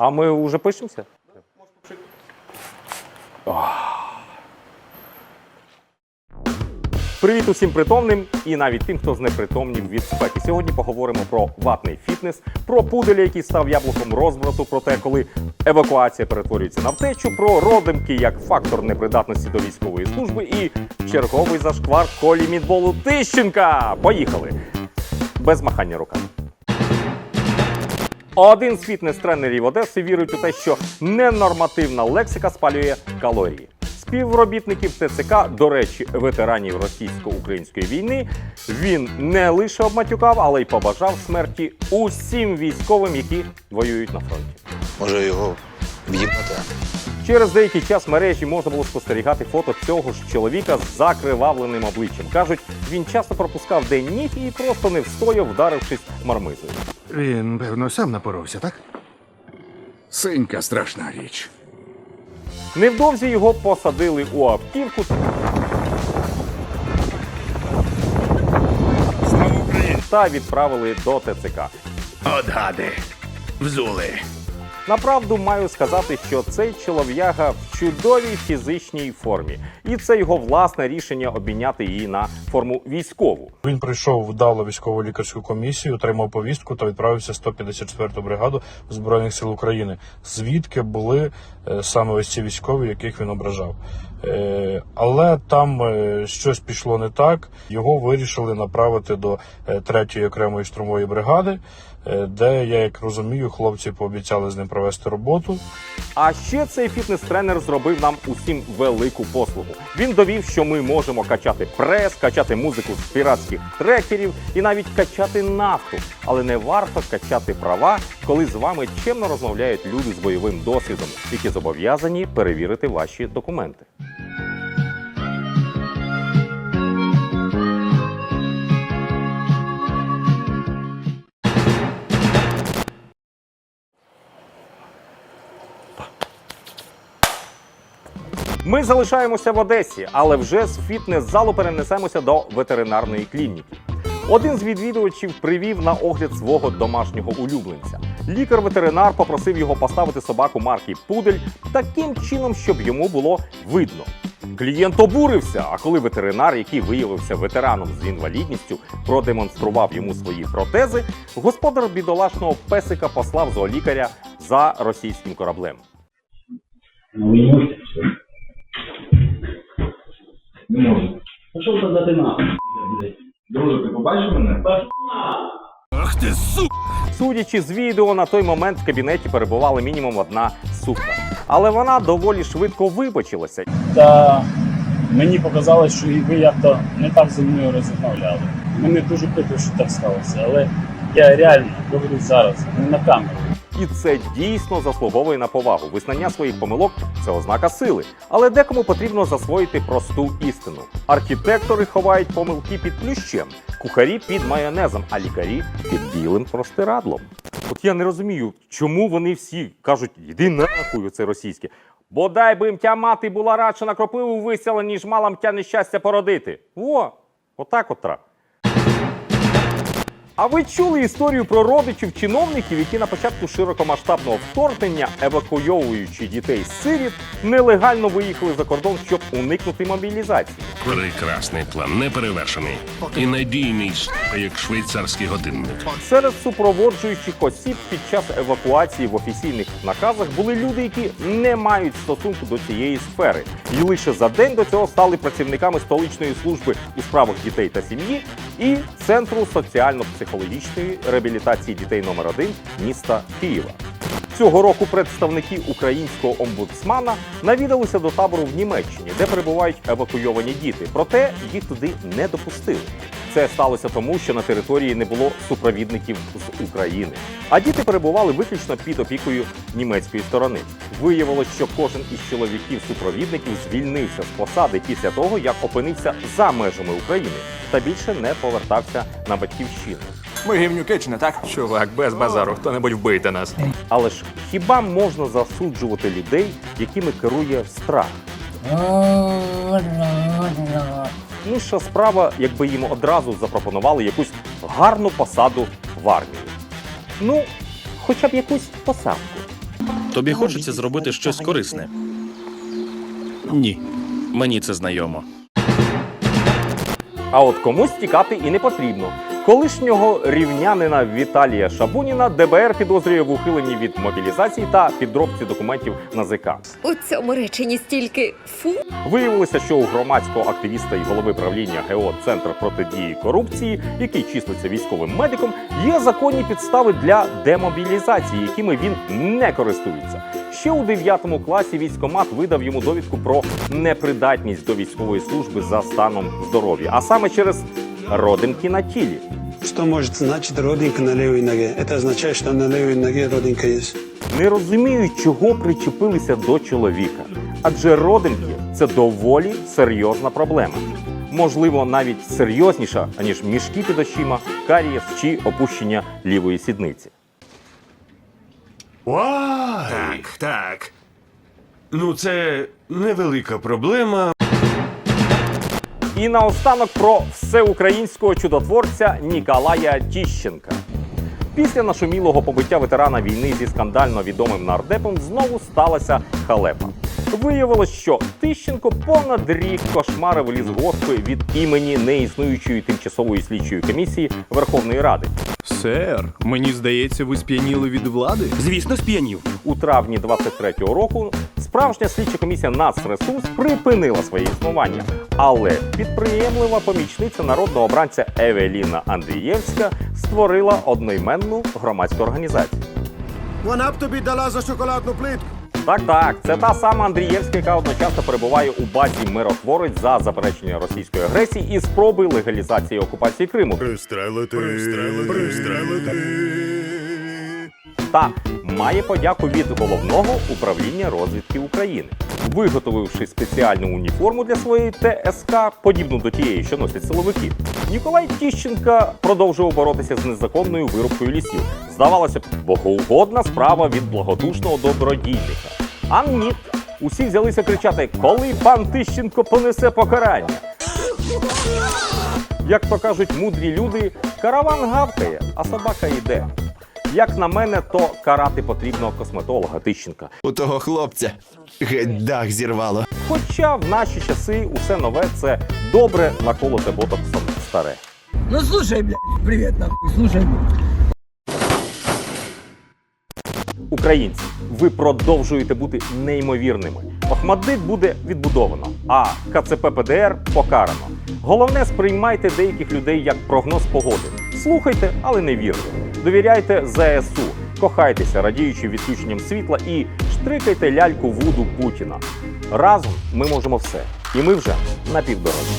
А ми вже пишемося? Привіт усім притомним і навіть тим, хто знепритомнів від спеки. Сьогодні поговоримо про ватний фітнес, про пуделя, який став яблуком розбрату, про те, коли евакуація перетворюється на втечу, про родимки як фактор непридатності до військової служби і черговий зашквар колі мідболу Тищенка. Поїхали! Без махання руками. Один з фітнес-тренерів Одеси вірить у те, що ненормативна лексика спалює калорії. Співробітників ТЦК, до речі, ветеранів російсько-української війни, він не лише обматюкав, але й побажав смерті усім військовим, які воюють на фронті. Може його в'їбати? Через деякий час в мережі можна було спостерігати фото цього ж чоловіка з закривавленим обличчям. Кажуть, він часто пропускав день ніг і просто не встояв, вдарившись мармизою. Він, певно, сам напоровся, так? Синька страшна річ. Невдовзі його посадили у автівку та відправили до ТЦК. От гади! Взули! Направду маю сказати, що цей чолов'яга в чудовій фізичній формі, і це його власне рішення обміняти її на форму військову. Він прийшов вдало військово лікарську комісію, отримав повістку та відправився в 154-ту бригаду збройних сил України, звідки були е, саме ось ці військові, яких він ображав. Е, Але там е, щось пішло не так. Його вирішили направити до 3-ї окремої штурмової бригади, де я як розумію, хлопці пообіцяли з ним провести роботу. А ще цей фітнес-тренер зробив нам усім велику послугу. Він довів, що ми можемо качати прес, качати музику з піратських трекерів і навіть качати нафту. Але не варто качати права, коли з вами чемно розмовляють люди з бойовим досвідом, які зобов'язані перевірити ваші документи. Залишаємося в Одесі, але вже з фітнес-залу перенесемося до ветеринарної клініки. Один з відвідувачів привів на огляд свого домашнього улюбленця. Лікар-ветеринар попросив його поставити собаку марки Пудель таким чином, щоб йому було видно. Клієнт обурився, а коли ветеринар, який виявився ветераном з інвалідністю, продемонстрував йому свої протези, господар бідолашного песика послав зоолікаря за російським кораблем. Ну, не можете все. Не можу. Пішов задати нахуй, блядь. Друже, ти побачив мене? Ах ти су! Судячи з відео, на той момент в кабінеті перебувала мінімум одна сука. Але вона доволі швидко вибачилася. Та мені показалось, що і ви як-то не так зі мною розмовляли. Мене дуже прикро, що так сталося, але я реально говорю зараз, не на камеру. І це дійсно заслуговує на повагу. Визнання своїх помилок це ознака сили. Але декому потрібно засвоїти просту істину. Архітектори ховають помилки під плющем, кухарі під майонезом, а лікарі під білим простирадлом. От я не розумію, чому вони всі кажуть, йди нахуй це російське. Бодай би їм тя мати була радше на кропиву висяла, ніж мала м тя нещастя породити. О, отак отра. А ви чули історію про родичів чиновників, які на початку широкомасштабного вторгнення, евакуйовуючи дітей з сиріт, нелегально виїхали за кордон, щоб уникнути мобілізації? Прекрасний план, неперевершений і надійний, як швейцарський годинник. Серед супроводжуючих осіб під час евакуації в офіційних наказах були люди, які не мають стосунку до цієї сфери, і лише за день до цього стали працівниками столичної служби у справах дітей та сім'ї і центру соціально-психологічної реабілітації дітей номер 1 міста Києва. Цього року представники українського омбудсмана навідалися до табору в Німеччині, де перебувають евакуйовані діти. Проте їх туди не допустили. Це сталося тому, що на території не було супровідників з України. А діти перебували виключно під опікою німецької сторони. Виявилось, що кожен із чоловіків-супровідників звільнився з посади після того, як опинився за межами України та більше не повертався на батьківщину. Ми гівнюки чи не так? Чувак, без базару, хто-небудь вбийте нас. Але ж хіба можна засуджувати людей, якими керує страх? Інша справа, якби їм одразу запропонували якусь гарну посаду в армії. Ну, хоча б якусь посадку. Тобі хочеться зробити щось корисне. Ні. Мені це знайомо. А от комусь тікати і не потрібно. Колишнього рівнянина Віталія Шабуніна ДБР підозрює в ухиленні від мобілізації та підробці документів на ЗК. У цьому реченні стільки фу. Виявилося, що у громадського активіста і голови правління ГО Центр протидії корупції, який числиться військовим медиком, є законні підстави для демобілізації, якими він не користується. Ще у 9 класі військомат видав йому довідку про непридатність до військової служби за станом здоров'я, а саме через родинки на тілі. Что может значить родинка на левой ноге? Это означает, что на левой ноге родинка есть. Не розумію, чого причепилися до чоловіка, адже родинки це доволі серйозна проблема. Можливо, навіть серйозніша, аніж мішки під очима, карієс чи опущення лівої сідниці. Так, так. Ну, це невелика проблема. І наостанок про всеукраїнського чудотворця Ніколая Тіщенка. Після нашумілого побиття ветерана війни зі скандально відомим нардепом знову сталася халепа. Виявилось, що Тищенко понад рік кошмарив лісгоспи від імені неіснуючої тимчасової слідчої комісії Верховної Ради. Сер, мені здається, ви сп'яніли від влади. Звісно, сп'янів. У травні 23-го року справжня слідча комісія Нацресурс припинила своє існування, але підприємлива помічниця народного обранця Евеліна Андрієвська створила одноіменну громадську організацію. Вона б тобі дала за шоколадну плитку. Так, так, це та сама Андрієвська, яка одночасно перебуває у базі миротворець за заперечення російської агресії і спроби легалізації окупації Криму. Пристрелити. Пристрелити. Пристрелити. та має подяку від головного управління розвідки України, виготовивши спеціальну уніформу для своєї ТСК, подібну до тієї, що носять силовики. Ніколай Тіщенка продовжував боротися з незаконною вирубкою лісів. Здавалося б, богоугодна справа від благодушного добродійника. А ні, усі взялися кричати: коли пан Тищенко понесе покарання. Як то кажуть мудрі люди, караван гавкає, а собака йде. Як на мене, то карати потрібно косметолога Тищенка. У того хлопця геть дах зірвало. Хоча в наші часи усе нове це добре наколоте ботоксом старе. Ну слушай, блядь, привет нахуй, слушай. Українці, ви продовжуєте бути неймовірними. Охмаддит буде відбудовано, а КЦП ПДР покарано. Головне, сприймайте деяких людей як прогноз погоди. Слухайте, але не вірте. Довіряйте ЗСУ, кохайтеся, радіючи відключенням світла, і штрикайте ляльку Вуду Путіна. Разом ми можемо все, і ми вже на півдорозі.